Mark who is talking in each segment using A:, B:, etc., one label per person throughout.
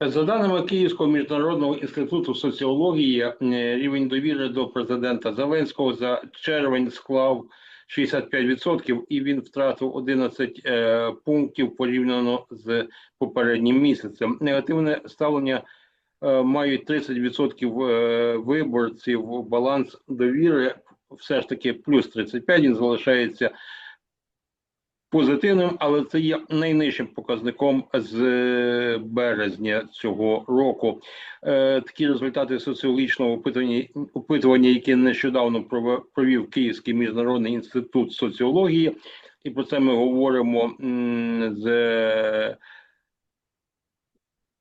A: За даними Київського міжнародного інституту соціології, е, рівень довіри до президента Зеленського за червень склав 65% і він втратив 11 е, пунктів порівняно з попереднім місяцем. Негативне ставлення е, мають 30% е, виборців. Баланс довіри все ж таки плюс 35, Він залишається позитивним, але це є найнижчим показником з е, березня цього року. Е, Такі результати соціологічного опитування, опитування, яке нещодавно провів Київський міжнародний інститут соціології, і про це ми говоримо з,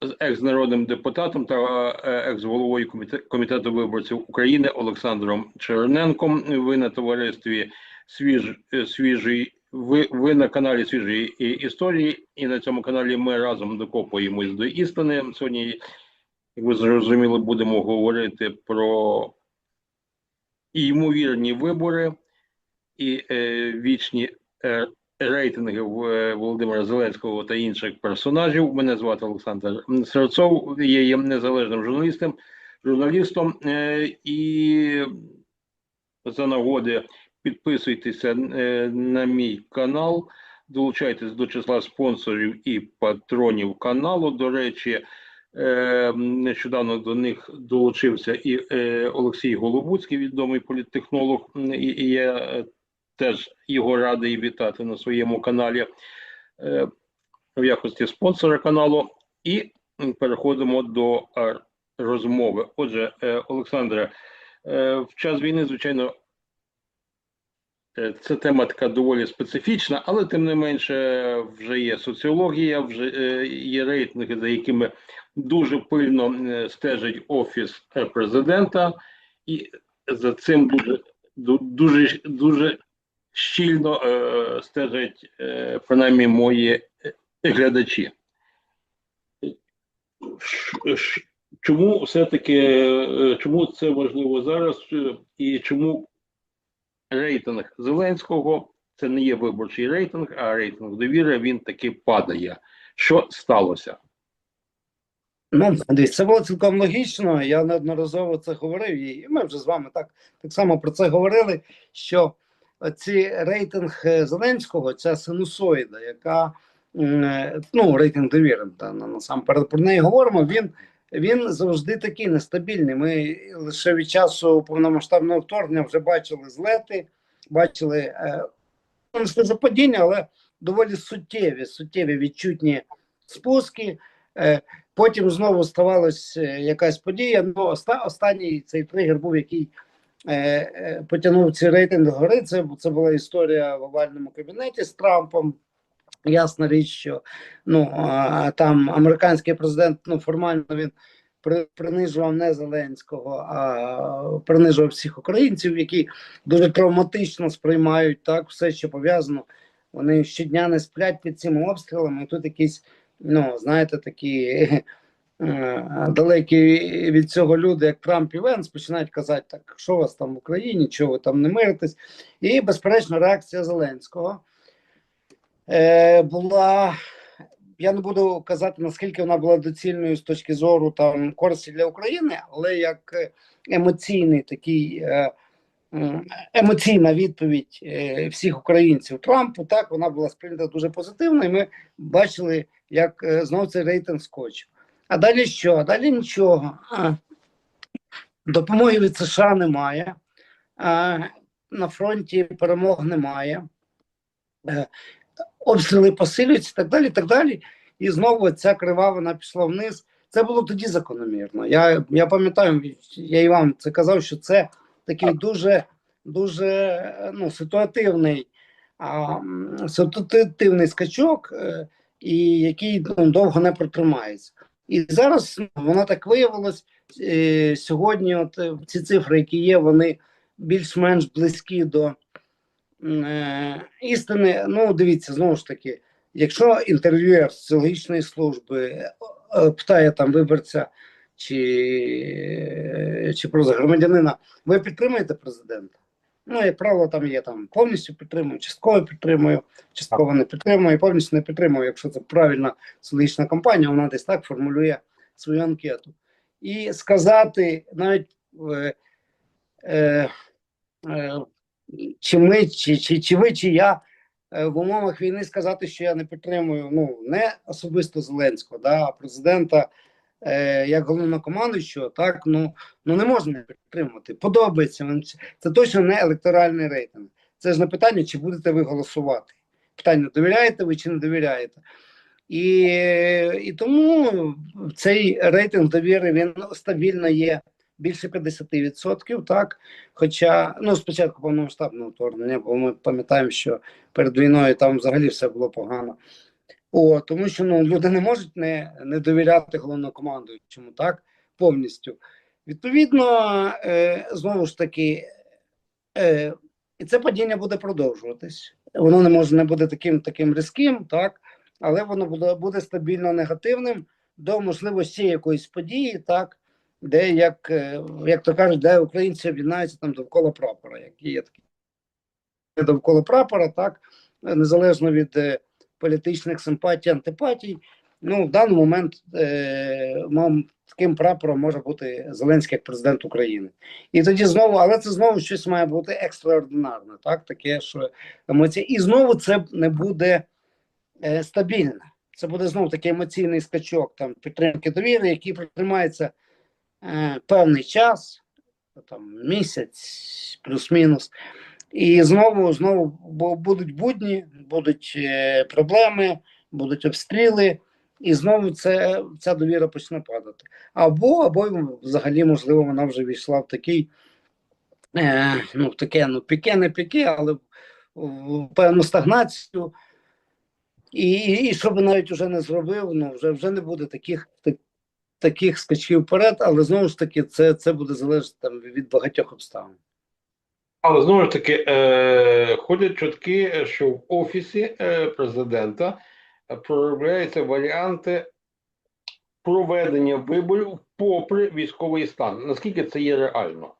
A: з екс-народним депутатом та е, екс-головою комітету виборців України Олександром Черненком. Ви на товаристві свіж, свіжий. Ви, ви на каналі свіжої історії, і на цьому каналі ми разом докопуємось до істини. Сьогодні, як ви зрозуміли, будемо говорити про ймовірні вибори і е, вічні е, рейтинги е, Володимира Зеленського та інших персонажів. Мене звати Олександр Серцов, я є незалежним журналістом, журналістом е, і за нагоди підписуйтеся е, на мій канал, долучайтесь до числа спонсорів і патронів каналу. До речі, е, нещодавно до них долучився і е, Олексій Голобуцький, відомий політтехнолог, і, я теж його радий вітати на своєму каналі в якості спонсора каналу. І переходимо до розмови. Отже, Олександре, в час війни, звичайно, Це тема така доволі специфічна, але тим не менше вже є соціологія, вже е, є рейтинги, за якими дуже пильно е, стежить офіс президента, і за цим дуже дуже дуже щільно е, стежать принаймні мої глядачі. Чому все-таки е, чому це важливо зараз і чому рейтинг Зеленського це не є виборчий рейтинг, а рейтинг довіри він таки падає. Що сталося?
B: Ну, дивіться, це було цілком логічно. Я неодноразово це говорив, і ми вже з вами так, так само про це говорили. Що ці рейтинг Зеленського, ця синусоїда, яка ну рейтинг довіри, та насамперед про неї говоримо. Він він завжди такий нестабільний. Ми лише від часу повномасштабного вторгнення вже бачили злети, бачили е, ну, не скажу падіння, але доволі суттєві, суттєві відчутні спуски. Е, Потім знову ставалася якась подія. Ну, оста, останній цей тригер був, який е, е, потягнув ці рейтинги гори. Це, це була історія в овальному кабінеті з Трампом. Ясна річ, що ну там американський президент ну формально він принижував не Зеленського, а принижував всіх українців, які дуже травматично сприймають так все, що пов'язано. Вони щодня не сплять під цими обстрілами. І тут якісь ну, знаєте, такі е, далекі від цього люди, як Трамп і Венс, починають казати, так що у вас там в Україні, чого ви там не миритесь. І, безперечно, реакція Зеленського е, була. Я не буду казати, наскільки вона була доцільною з точки зору там користі для України, але як емоційний такий е, емоційна відповідь е, всіх українців Трампу, так вона була сприйнята дуже позитивно, і ми бачили, як е, знов цей рейтинг скочив. А далі що? А Далі нічого. Допомоги від США немає, на фронті перемог немає. Обстріли посилюються і так далі. і так далі. І знову ця крива вона пішла вниз. Це було тоді закономірно. Я, я пам'ятаю, я і вам це казав, що це такий дуже, дуже ну, ситуативний, а, ситуативний скачок, е, і який ну, довго не протримається. І зараз ну, воно так виявилось. Е, сьогодні, от е, ці цифри, які є, вони більш-менш близькі до істини. Ну, дивіться, знову ж таки, якщо інтерв'юер соціологічної служби е, е, питає там виборця чи, е, чи просто громадянина, ви підтримуєте президента? Ну, як правило, там є там повністю підтримую, частково підтримую, частково не підтримую, повністю не підтримую, якщо це правильна соціологічна кампанія, вона десь так формулює свою анкету. І сказати навіть е, е, е, чи ми, чи, чи, чи ви, чи я е, в умовах війни сказати, що я не підтримую ну не особисто Зеленського, да, а президента е, як головнокомандуючого, так ну, ну не можна підтримувати. Подобається вам це. Точно не електоральний рейтинг. Це ж не питання, чи будете ви голосувати. Питання, довіряєте ви чи не довіряєте. І, і тому цей рейтинг довіри він стабільно є більше 50%, так. Хоча, ну, спочатку повномасштабного вторгнення, бо ми пам'ятаємо, що перед війною там взагалі все було погано. О, тому що ну, люди не можуть не, не довіряти головнокомандуючому, так, повністю. Відповідно, е, знову ж таки, е, і це падіння буде продовжуватись. Воно не може не буде таким таким різким, так, але воно буде, буде стабільно негативним до можливості якоїсь події, так, де, як, е, як то кажуть, де українці об'єднаються там довкола прапора, які є такі довкола прапора, так, незалежно від е, політичних симпатій, антипатій. Ну, в даний момент е, мам, таким прапором може бути Зеленський як президент України. І тоді знову, але це знову щось має бути екстраординарне, так, таке, що емоція. І знову це не буде е, стабільно. Це буде знову такий емоційний скачок там підтримки довіри, який притримається е, певний час, там місяць, плюс-мінус. І знову знову бу- будуть будні, будуть е, проблеми, будуть обстріли, і знову це, ця довіра почне падати. Або, або взагалі, можливо, вона вже війшла в такий, е, ну, в таке, ну, піке, не піке, але в, певну стагнацію. І, і, і що би навіть вже не зробив, ну вже вже не буде таких так, таких скачків вперед, але знову ж таки, це, це буде залежати там від багатьох обставин.
A: Але знову ж таки, е, ходять чутки, що в офісі е, президента проробляються варіанти проведення виборів попри військовий стан. Наскільки це є реально?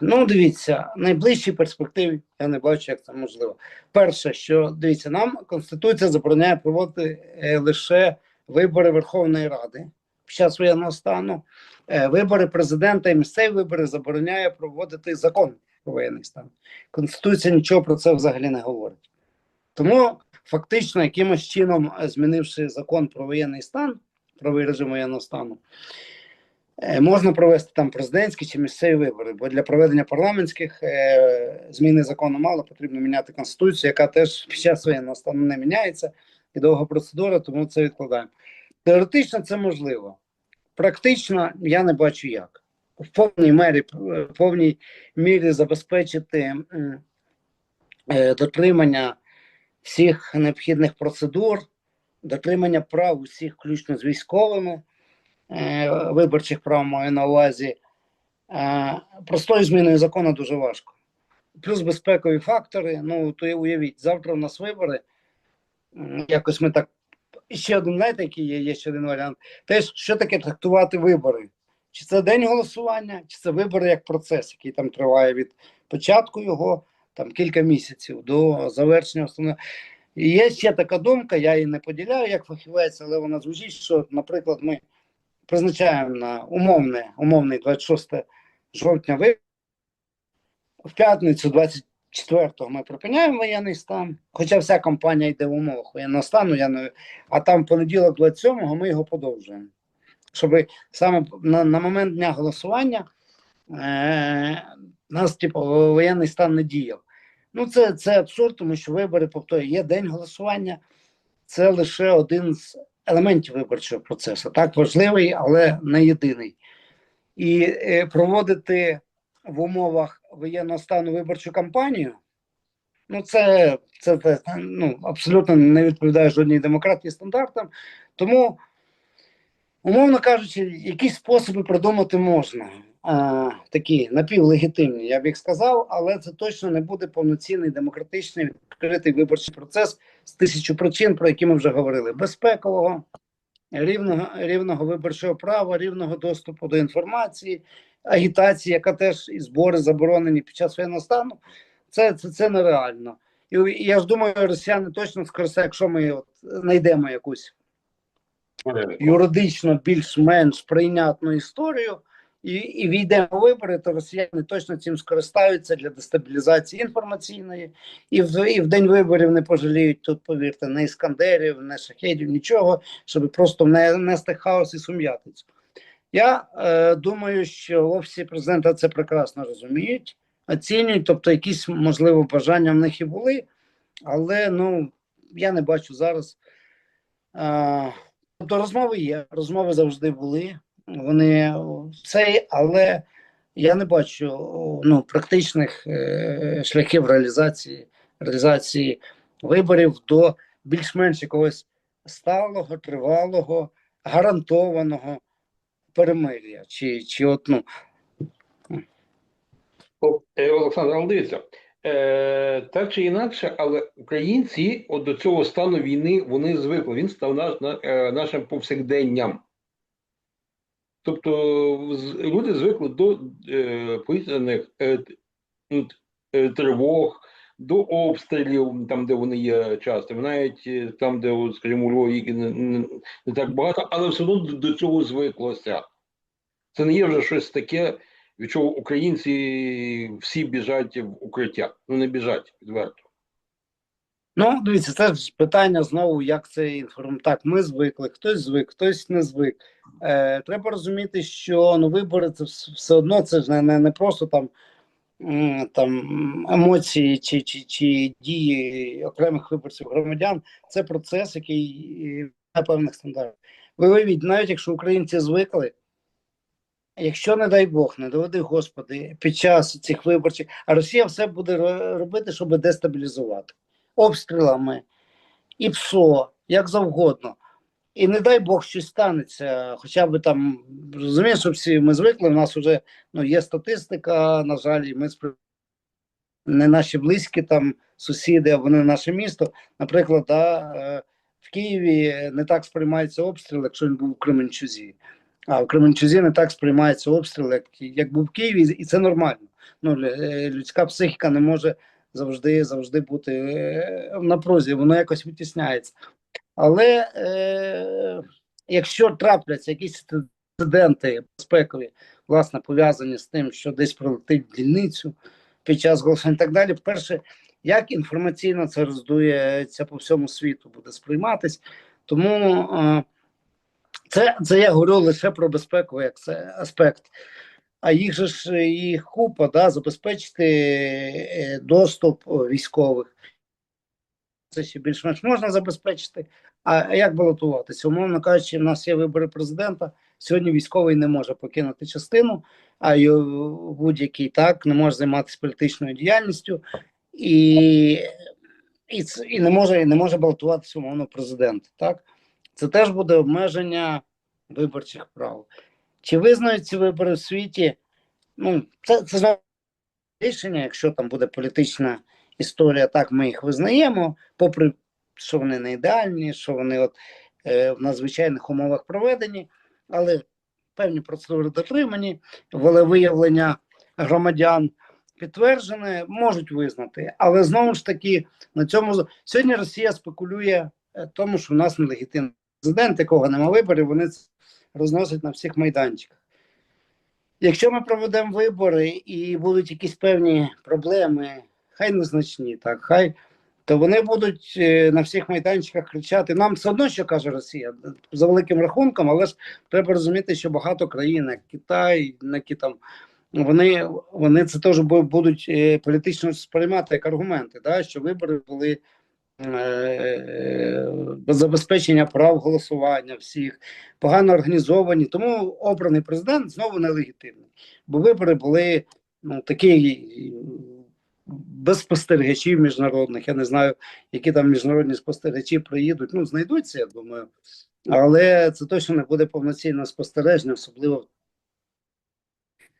B: Ну, дивіться, в найближчій перспективі я не бачу, як це можливо. Перше, що дивіться, нам Конституція забороняє проводити е, лише вибори Верховної Ради під час воєнного стану. Е, вибори президента і місцеві вибори забороняє проводити закон про воєнний стан. Конституція нічого про це взагалі не говорить. Тому фактично, якимось чином, е, змінивши закон про воєнний стан, правий режим воєнного стану, Е, Можна провести там президентські чи місцеві вибори, бо для проведення парламентських зміни закону мало, потрібно міняти конституцію, яка теж під час воєнного стану не міняється, і довга процедура, тому це відкладаємо. Теоретично це можливо. Практично я не бачу як. В повній мері, в повній мірі забезпечити е, дотримання всіх необхідних процедур, дотримання прав усіх, включно з військовими е, виборчих прав маю на увазі. Е, простою зміною закону дуже важко. Плюс безпекові фактори. Ну, то уявіть, завтра у нас вибори. Якось ми так. Ще один, знаєте, який є, є ще один варіант. Теж, що таке трактувати вибори? Чи це день голосування, чи це вибори як процес, який там триває від початку його там кілька місяців до завершення основного. І є ще така думка, я її не поділяю як фахівець, але вона звучить, що, наприклад, ми призначаємо на умовне, умовний 26 жовтня вибори. В п'ятницю 24-го ми припиняємо воєнний стан, хоча вся компанія йде в умовах воєнного стану, я не... а там в понеділок 27-го ми його подовжуємо. Щоб саме на, на момент дня голосування е, нас, типу, воєнний стан не діяв. Ну, це, це абсурд, тому що вибори, повторюю, є день голосування, це лише один з елементів виборчого процесу. Так, важливий, але не єдиний. І е, проводити в умовах воєнного стану виборчу кампанію, ну це, це, це ну, абсолютно не відповідає жодній демократії стандартам. Тому, умовно кажучи, якісь способи придумати можна. А, такі напівлегітимні, я б їх сказав, але це точно не буде повноцінний демократичний відкритий виборчий процес з тисячу причин, про які ми вже говорили: безпекового, рівного, рівного виборчого права, рівного доступу до інформації, агітації, яка теж і збори заборонені під час воєнного стану. Це, це, це нереально. І, я ж думаю, росіяни точно скористаються, якщо ми от знайдемо якусь юридично більш-менш прийнятну історію і, і війде вибори, то росіяни точно цим скористаються для дестабілізації інформаційної, і в, і в день виборів не пожаліють тут, повірте, не іскандерів, не шахедів, нічого, щоб просто не нести хаос і сум'ятицю. Я е, думаю, що в офісі президента це прекрасно розуміють, оцінюють, тобто якісь можливо бажання в них і були, але ну я не бачу зараз. Е, тобто розмови є, розмови завжди були. Вони цей, але я не бачу ну, практичних е, шляхів реалізації, реалізації виборів до більш-менш якогось сталого, тривалого, гарантованого перемир'я. Чи, чи от, ну,
A: е, Олександр, дивіться, е, так чи інакше, але українці от до цього стану війни вони звикли. Він став наш, на, е, нашим повсякденням. Тобто з- люди звикли до е, повітряних е, е, тривог, до обстрілів, там, де вони є часто, навіть е, там, де, скажімо, у Львові не, не, не так багато, але все одно до, цього звиклося. Це не є вже щось таке, від чого українці всі біжать в укриття. Ну не біжать відверто.
B: Ну, дивіться, це ж питання знову, як це інформ. Так, ми звикли, хтось звик, хтось не звик. Е, треба розуміти, що ну, вибори це все одно це ж не, не, не просто там, там емоції чи, чи, чи дії окремих виборців громадян. Це процес, який е, на певних стандартах. Ви уявіть, навіть якщо українці звикли, якщо, не дай Бог, не доведи Господи, під час цих виборчих, а Росія все буде робити, щоб дестабілізувати обстрілами, і ПСО, як завгодно. І не дай Бог щось станеться. Хоча б там розумієш, що всі ми звикли. У нас вже ну, є статистика, на жаль, ми спри- не наші близькі там сусіди, а вони наше місто. Наприклад, да, е, в Києві не так сприймається обстріл, якщо він був у Кременчузі. А в Кременчузі не так сприймається обстріл, як, як був в Києві, і це нормально. Ну, е, людська психіка не може завжди завжди бути е, в напрузі, воно якось витісняється. Але е, якщо трапляться якісь інциденти безпекові, власне, пов'язані з тим, що десь прилетить в дільницю під час голосування і так далі, перше, як інформаційно це роздується по всьому світу, буде сприйматись. Тому е, це, це я говорю лише про безпеку, як це аспект. А їх же ж їх купа, да, забезпечити е, доступ військових. Це ще більш-менш можна забезпечити. А як балотуватися? Умовно кажучи, в нас є вибори президента. Сьогодні військовий не може покинути частину, а будь-який так не може займатися політичною діяльністю і, і, і не може і не може балотуватися умовно президент. Так це теж буде обмеження виборчих прав. Чи визнають ці вибори в світі? Ну, це, це рішення, якщо там буде політична історія, так ми їх визнаємо, попри що вони не ідеальні, що вони от, е, в надзвичайних умовах проведені, але певні процедури дотримані, волевиявлення громадян підтверджене, можуть визнати. Але знову ж таки, на цьому сьогодні Росія спекулює е, тому, що в нас нелегітимний президент, якого нема виборів, вони це розносять на всіх майданчиках. Якщо ми проведемо вибори і будуть якісь певні проблеми, хай незначні, так, хай, то вони будуть е, на всіх майданчиках кричати. Нам все одно, що каже Росія, за великим рахунком, але ж треба розуміти, що багато країн, як Китай, які там, вони, вони це теж будуть е, політично сприймати як аргументи, да, що вибори були е, без забезпечення прав голосування всіх, погано організовані. Тому обраний президент знову нелегітимний. Бо вибори були ну, такі без спостерігачів міжнародних. Я не знаю, які там міжнародні спостерігачі приїдуть. Ну, знайдуться, я думаю. Але це точно не буде повноцінне спостереження, особливо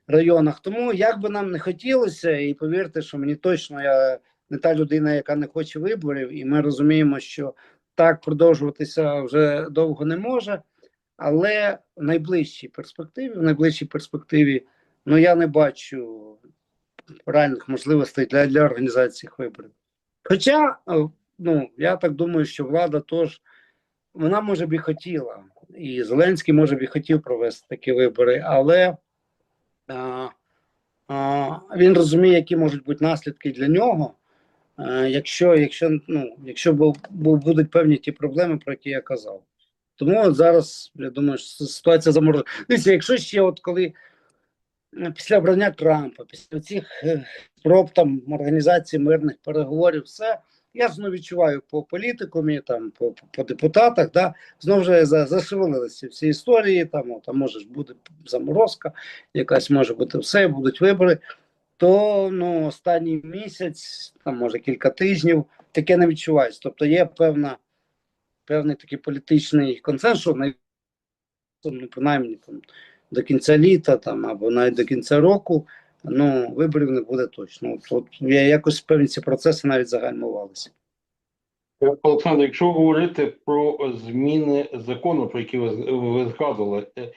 B: в районах. Тому як би нам не хотілося, і повірте, що мені точно я не та людина, яка не хоче виборів, і ми розуміємо, що так продовжуватися вже довго не може. Але в найближчій перспективі, в найближчій перспективі, ну я не бачу реальних можливостей для, для організації виборів. Хоча, е, ну я так думаю, що влада теж вона може б і хотіла. і Зеленський може б і хотів провести такі вибори, але а, а, він розуміє, які можуть бути наслідки для нього, е, якщо, якщо, ну, якщо бу- будуть певні ті проблеми, про які я казав. Тому от зараз я думаю, що ситуація заморожена. Дивіться, якщо ще от коли е, після обрання Трампа, після цих е, спроб там організації мирних переговорів, все я знову відчуваю по політикумі, там по, по, депутатах, да, знову вже за, зашевелилися всі історії. Там, о, там може буде заморозка, якась може бути все, будуть вибори. То ну, останній місяць, там може кілька тижнів, таке не відчувається. Тобто є певна, певний такий політичний консенсус, ну, принаймні там, до кінця літа там, або навіть до кінця року ну, виборів не буде точно. От, я якось певні ці процеси навіть загальмувалися.
A: Олександр, якщо говорити про зміни закону, про які ви, ви згадували, е,